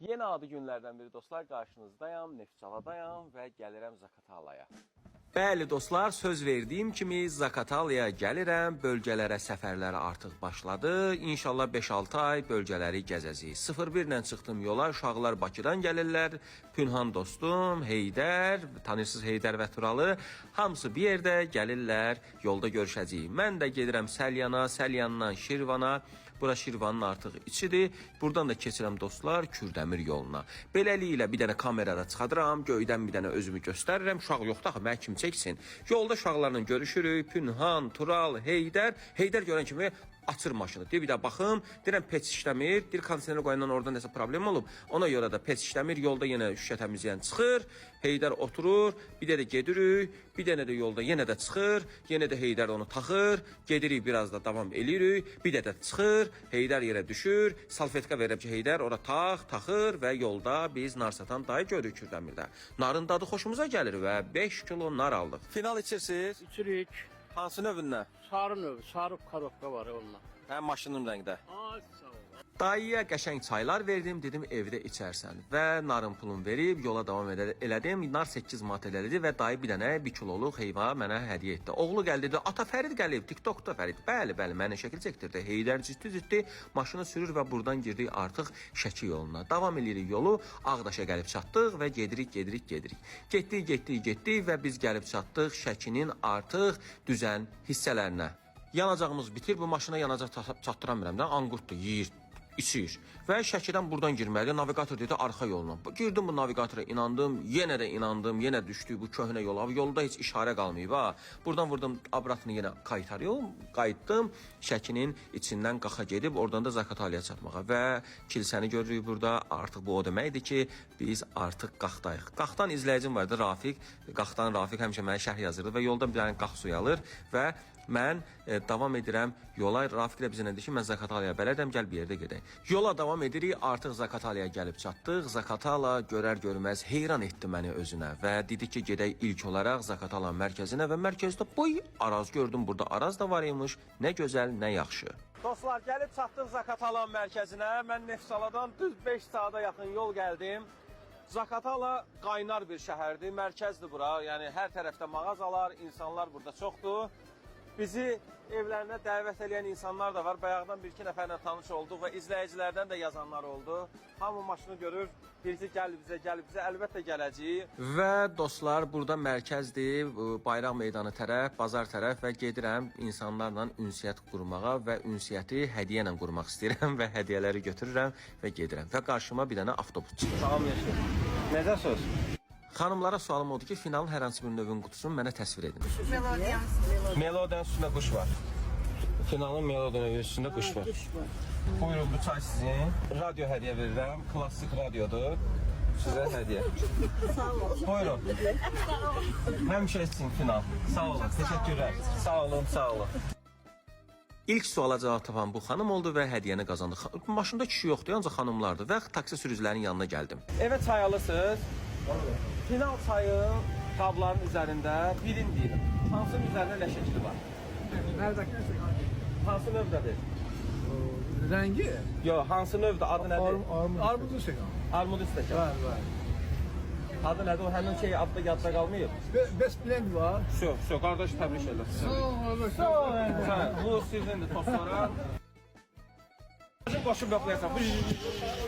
Yeni adı günlərdən biri dostlar qarşınızdayam, Neftçaladayam və gəlirəm Zakatalaya. Bəli dostlar, söz verdiyim kimi Zakatalaya gəlirəm. Bölgələrə səfərləri artıq başladı. İnşallah 5-6 ay bölgələri gəzəcəyik. 01 ilə çıxdım yola. Uşaqlar Bakıdan gəlirlər. Pünhan dostum, Heydər, tanırsınız Heydər və Turalı, hamısı bir yerdə gəlirlər. Yolda görüşəcəyik. Mən də gedirəm Səlyana, Səlyandan Şirvana. Bura Şirvanın artıq içidir. Buradan da keçirəm dostlar Kürdəmir yoluna. Beləliklə bir dənə kamerada çıxadıram, göydən bir dənə özümü göstərirəm. Uşaq yoxdur axı, mən kim çəksin. Yolda uşaqlarla görüşürük. Pünhan, Tural, Heydər. Heydər görən kimi açır maşını. Deyir bir də baxım, deyirəm pet işləmir. Deyir kondisioner qoyandan orada nəsə problem olub. Ona görə də pet işləmir. Yolda yenə şüşə təmizləyən çıxır. Heydər oturur. Bir də də gedirik. Bir dənə də yolda yenə də çıxır. Yenə də Heydər onu taxır. Gedirik biraz da davam eləyirik. Bir də də çıxır. Heydər yerə düşür. Salfetka verirəm ki, Heydər ora tax, taxır və yolda biz nar satan dayı görürük Kürdəmirdə. Narın dadı xoşumuza gəlir və 5 kilo nar aldıq. Final içirsiniz. İçirik. Hansı növündən? Sarı növ, sarı karokka var onunla. Hə maşının rəngdə. Ay sağ ol. Dayıya qəşəng çaylar verdim, dedim evdə içərsən və narın pulunu verib yola davam elədim. Nar 8 manat elədi və dayı bir dənə 1 kiloluq heyva mənə hədiyyə etdi. Oğlu gəldi dedi, "Ata Fərid gəlib, TikTokda Fərid." Bəli, bəli, mənə şəkil çəkdirdi. Heydər ciddi-ciddi maşını sürür və buradan girdik artıq Şəki yoluna. Davam eləyirik yolu. Ağdaşa gəlib çatdıq və gedirik, gedirik, gedirik. Getdik, getdik, getdik və biz gəlib çatdıq Şəkinin artıq düzən hissələrinə. Yanacağımız bitir. Bu maşına yanacaq çatdıramıram da. Anqurtdur, yeyir, içir. Və Şəkidən buradan girməli. Navigator dedi arxa yolla. Girdim bu navigatora, inandım, yenə də inandım, yenə düşdük bu köhnə yola. Yolda heç işarə qalmayıb ha. Buradan vurdum abratını yenə qaytarıyorum, qayıtdım. Şəkinin içindən qaxa gedib oradan da Zakatalaya çatmağa və kilsəni görürük burada. Artıq bu o deməkdir ki, biz artıq qaxdayıq. Qaxdan izləyicim vardı Rafiq. Qaxdan Rafiq həmişə mənə şərh yazırdı və yolda bir dənə qax suyu alır və mən e, davam edirəm yola. Rafiq də bizə nə deyir ki, mən Zakatalaya bələdəm, gəl bir yerdə gedək. Yola davam edirik. Artıq Zakatalaya gəlib çatdıq. Zakatala görər görməz heyran etdi məni özünə və dedi ki, gedək ilk olaraq Zakatala mərkəzinə və mərkəzdə boy Araz gördüm. Burada Araz da var imiş. Nə gözəl, nə yaxşı. Dostlar, gəlib çatdıq Zakatala mərkəzinə. Mən Nefsaladan düz 5 saata yaxın yol gəldim. Zakatala qaynar bir şəhərdir, mərkəzdir bura. Yəni hər tərəfdə mağazalar, insanlar burada çoxdur. Bizi evlərinə dəvət edən insanlar da var. Bayaqdan bir-iki nəfərlə tanış olduq və izləyicilərdən də yazanlar oldu. Hamı maşını görür, birisi gəl bizə, gəl bizə, əlbəttə gələcəyik. Və dostlar, burada mərkəzdir, Bayraq meydanı tərəf, bazar tərəf və gedirəm insanlarla ünsiyyət qurmağa və ünsiyyəti hədiyyə ilə qurmaq istəyirəm və hədiyyələri götürürəm və gedirəm. Və qarşıma bir dənə avtobus çıxır. Salam Yeşil. Necə söz? Xanımlara sualım odur ki, finalın hər hansı bir növün qutusunu mənə təsvir edin. Melodiyanın üstündə quş var. Finalın melodiyanın üstündə quş var. Buyurun bu çay sizin. Radyo hədiyyə verirəm. Klassik radiodur. Sizə hədiyyə. Sağ olun. Buyurun. Həmişə sizin final. Sağ olun. Təşəkkürlər. Sağ olun, sağ olun. İlk suala cavab tapan bu xanım oldu və hədiyyəni qazandı. Maşında kişi yoxdur, ancaq xanımlardır və taksi sürücülərinin yanına gəldim. Evə çay alırsınız. Final çayın qabların üzərində birin deyirəm. Hansının üzərində ləşəkli var? Nerede? Hansı növdədir? Rengi? Yox, hansı növdə adı nədir? Arm, armut. Armutlu şey. Armud istəkən. Var var. Adı nədir? O həmin şey adda yadda qalmayıb. Be Best blend var. Şu, şu qardaş təbrik edirəm. Sağ ol. Hə, bu sizindir tostlara. Qoşub yoxlayacaq.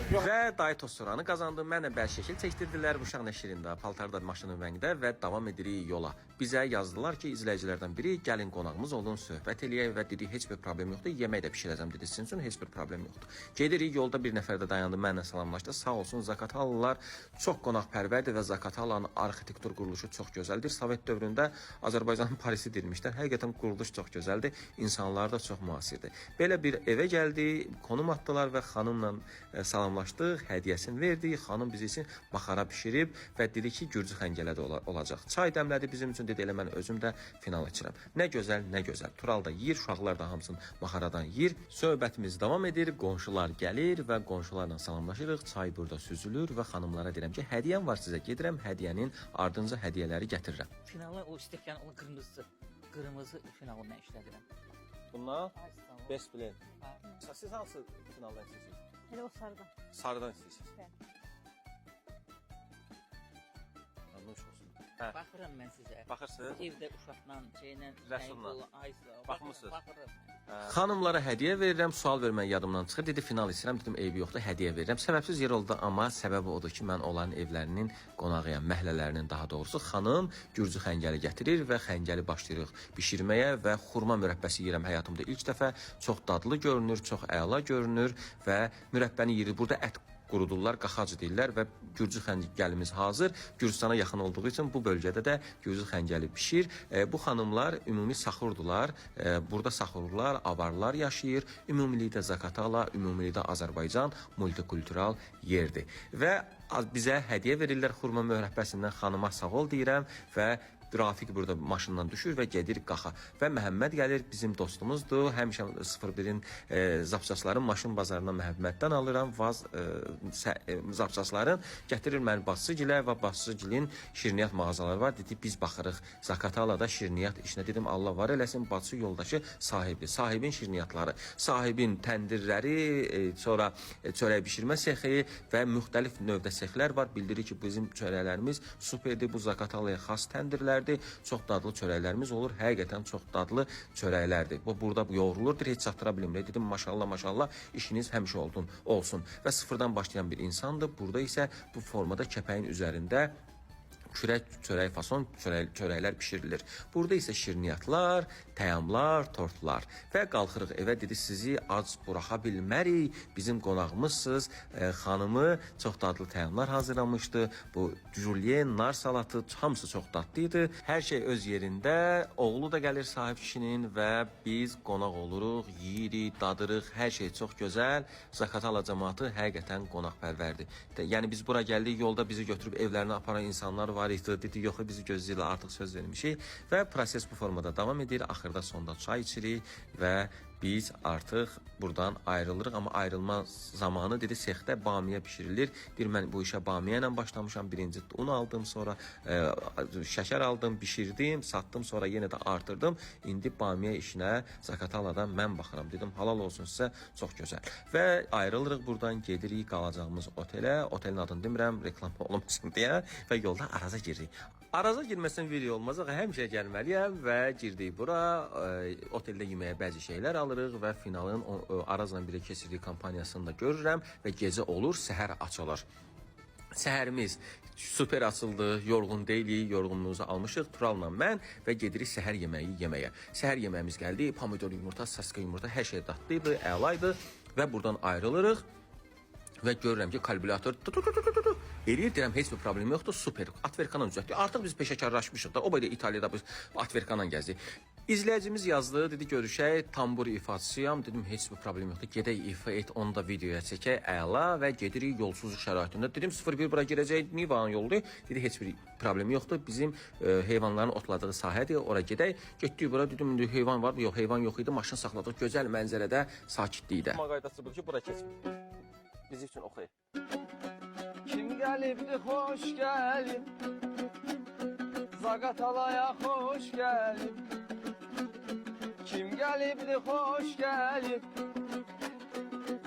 Və dayı tostoranı qazandım. Mənə bəl şəkil çəkdirdilər uşaq nəşrində, paltarda maşının rəngdə və davam edirik yola. Bizə yazdılar ki, izləyicilərdən biri gəlin qonağımız olun, söhbət eləyək və dedik heç bir problem yoxdur. Yemək də bişirəcəm dedi. Sizin üçün heç bir problem yoxdur. Gedirik yolda bir nəfər də dayandı, mənlə salamlaşdı. Sağ olsun Zakatalılar çox qonaqpərvərdir və Zakatalanın arxitektur quruluşu çox gözəldir. Sovet dövründə Azərbaycanın Parisi deyilmişlər. Həqiqətən quruluş çox gözəldir. İnsanlar da çox müasirdir. Belə bir evə gəldi, konum atdılar və xanımla e, salamlaşdıq, hədiyyəsini verdi. Xanım biz üçün maxara bişirib və dedi ki, gürcü xəngələdə ola olacaq. Çay dəmlədi bizim üçün dedi elə mən özüm də final içirəm. Nə gözəl, nə gözəl. Tural da yeyir, uşaqlar da hamısını maxaradan yeyir. Söhbətimiz davam edir, qonşular gəlir və qonşularla salamlaşırıq. Çay burada süzülür və xanımlara deyirəm ki, hədiyyəm var sizə. Gedirəm hədiyyənin ardınca hədiyyələri gətirirəm. Finalı o istəkən o qırmızısı. Qırmızı finalını işlədirəm. Bundan best blend. Ha. Siz hansı finaldan istəyirsiniz? Elə o sarıdan. Sarıdan istəyirsiniz? Bəli. Anlamış olsun. Hə. Baxıram mən sizə. Baxırsınız? Evdə uşaqla, şeylə, Aysa. Baxmısınız? Baxıram. Xanımlara hədiyyə verirəm, sual vermək yadımdan çıxır. Dedi final istəyirəm, dedim eybi yoxdur, hədiyyə verirəm. Səbəbsiz yer oldu, amma səbəbi odur ki, mən onların evlərinin qonağıyam, məhəllələrinin daha doğrusu. Xanım gürcü xəncəli gətirir və xəncəli başlayırıq bişirməyə və xurma mürəbbəsi yeyirəm həyatımda ilk dəfə. Çox dadlı görünür, çox əla görünür və mürəbbəni yeyirik. Burada ət qurudurlar, qaxac deyirlər və gürcü xəncəlimiz hazır. Gürcüstana yaxın olduğu üçün bu bölgədə də gürcü xəncəli bişir. E, bu xanımlar ümumi saxurdular. E, burada saxurlar, avarlar yaşayır. Ümumilikdə Zakatala, ümumilikdə Azərbaycan multikultural yerdir. Və bizə hədiyyə verirlər xurma mürəbbəsindən xanıma sağ ol deyirəm və Rafiq burada maşından düşür və gedir qaxa. Və Məhəmməd gəlir, bizim dostumuzdur. Həmişə 01-in e, zapçasların maşın bazarından Məhəmməddən alıram. Vaz e, e, zapçasların gətirir məni Basıgilə və Basıgilin şirniyyat mağazaları var. Dedi biz baxırıq Zakatalada şirniyyat işinə. Dedim Allah var eləsin, bacısı yoldaşı sahibi, sahibin şirniyyatları, sahibin təndirləri, e, sonra e, çörək bişirmə sexi və müxtəlif növdə sexlər var. Bildirir ki, bizim çörəklərimiz superdir. Bu Zakatalaya xas təndirlərdir. Çox dadlı çörəklərimiz olur. Həqiqətən çox dadlı çörəklərdir. Bu burada yoğrulurdur, heç çatdıra bilmirəm. Dedim maşallah, maşallah işiniz həmişə olsun, olsun. Və sıfırdan başlayan bir insandır. Burada isə bu formada kəpəyin üzərində kürək, çörək fason çörək, çörəklər bişirilir. Burada isə şirniyyatlar, təyamlar, tortlar və qalxırıq evə dedi sizi ac buraxa bilmərik. Bizim qonağımızsınız. E, xanımı çox dadlı təyamlar hazırlamışdı. Bu julien, nar salatı hamısı çox dadlı idi. Hər şey öz yerində. Oğlu da gəlir sahib kişinin və biz qonaq oluruq, yeyirik, dadırıq. Hər şey çox gözəl. Zakatala cəmaatı həqiqətən qonaqpərvərdir. Yəni biz bura gəldik, yolda bizi götürüb evlərinə aparan insanlar var idi. Dedi, yox, bizi gözləyirlər, artıq söz vermişik və proses bu formada davam edir. Axırda sonda çay içirik və biz artıq buradan ayrılırıq, amma ayrılma zamanı dedi sexdə bamiyə bişirilir. Deyir mən bu işə bamiyə ilə başlamışam. Birinci un aldım, sonra e, şəkər aldım, bişirdim, satdım, sonra yenə də artırdım. İndi bamiyə işinə Zakataladan mən baxıram. Dedim halal olsun sizə, çox gözəl. Və ayrılırıq buradan, gedirik qalacağımız otelə. Otelin adını demirəm, reklam olmasın deyə və yolda Araza giririk. Araza girməsən video olmaz axı həmişə gəlməliyəm və girdik bura. E, oteldə yeməyə bəzi şeylər alırıq və finalın o, o, Arazla birə keçirdiyi kampaniyasını da görürəm və gecə olur, səhər açılır. Səhərimiz super açıldı, yorğun deyilik, yorğunluğumuzu almışıq. Turalla mən və gedirik səhər yeməyi yeməyə. Səhər yeməyimiz gəldi, pomidor yumurta, saska yumurta, hər şey dadlı idi, əla idi və buradan ayrılırıq və görürəm ki, kalkulyator eləyir, deyirəm heç bir problem yoxdur, super. Atverkana düzəltdi. Artıq biz peşəkarlaşmışıq da. O boyda İtaliyada biz Atverkana gəzdik. İzləyicimiz yazdı, dedi görüşək, tambur ifaçısıyam. Dedim heç bir problem yoxdur. Gedək ifa et, onu da videoya çəkək. Əla və gedirik yolsuzluq şəraitində. Dedim 01 bura girəcək, Nivan yoldur. Dedi heç bir problem yoxdur. Bizim e, heyvanların otladığı sahədir. Ora gedək. Getdik bura dedim indi heyvan var? Yox, heyvan yox idi. Maşın saxladıq. Gözəl mənzərədə, sakitlikdə. Qaydası budur ki, bura keçmir. Bizim üçün oxuy. Kim gelipti hoş gelin Zagatalaya hoş gelin Kim gelipti hoş gelin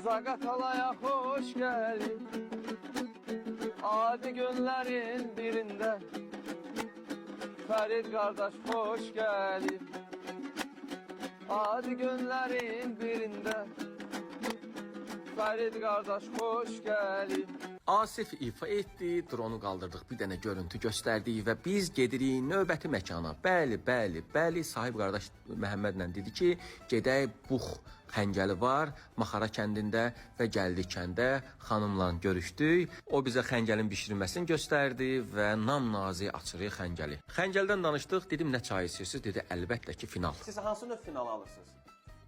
Zagatalaya hoş gelin Adi günlerin birinde Ferit kardeş hoş gelin Adi günlerin birinde Ferit kardeş hoş gelin Asif ifa etdi, dronu qaldırdıq, bir dənə görüntü göstərdik və biz gedirik növbəti məkana. Bəli, bəli, bəli, sahib qardaş Məhəmmədlə dedi ki, gedək Bux xəncəli var, Maxara kəndində və gəldik kəndə, xanımla görüşdük. O bizə xəncəlin bişirilməsini göstərdi və nam nazi açırıq xəncəli. Xəncəldən danışdıq, dedim nə çay içirsiniz? Dedi əlbəttə ki, final. Siz hansı növ final alırsınız?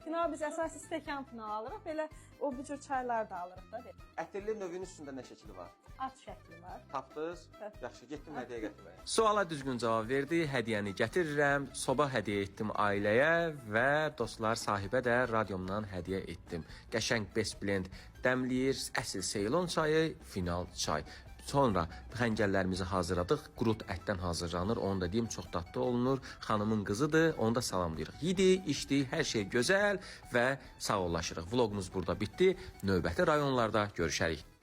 Final biz əsas stəkan final alırıq. Belə o bu cür çaylar da alırıq da. belə. Ətirli növünün üstündə nə şəkli var? At şəkli var. Tapdınız? Yaxşı, getdim hədiyyə gətirməyə. Suala düzgün cavab verdi. Hədiyyəni gətirirəm. Soba hədiyyə etdim ailəyə və dostlar sahibə də radiomdan hədiyyə etdim. Qəşəng Best Blend dəmləyir. Əsl Ceylon çayı, final çay. Sonra xəncəllərimizi hazırladıq. Qurut ətdən hazırlanır. Onu da deyim çox dadlı olunur. Xanımın qızıdır. Onu da salamlayırıq. Yedi, içdi, hər şey gözəl və sağollaşırıq. Vloqumuz burada bitdi. Növbəti rayonlarda görüşərik.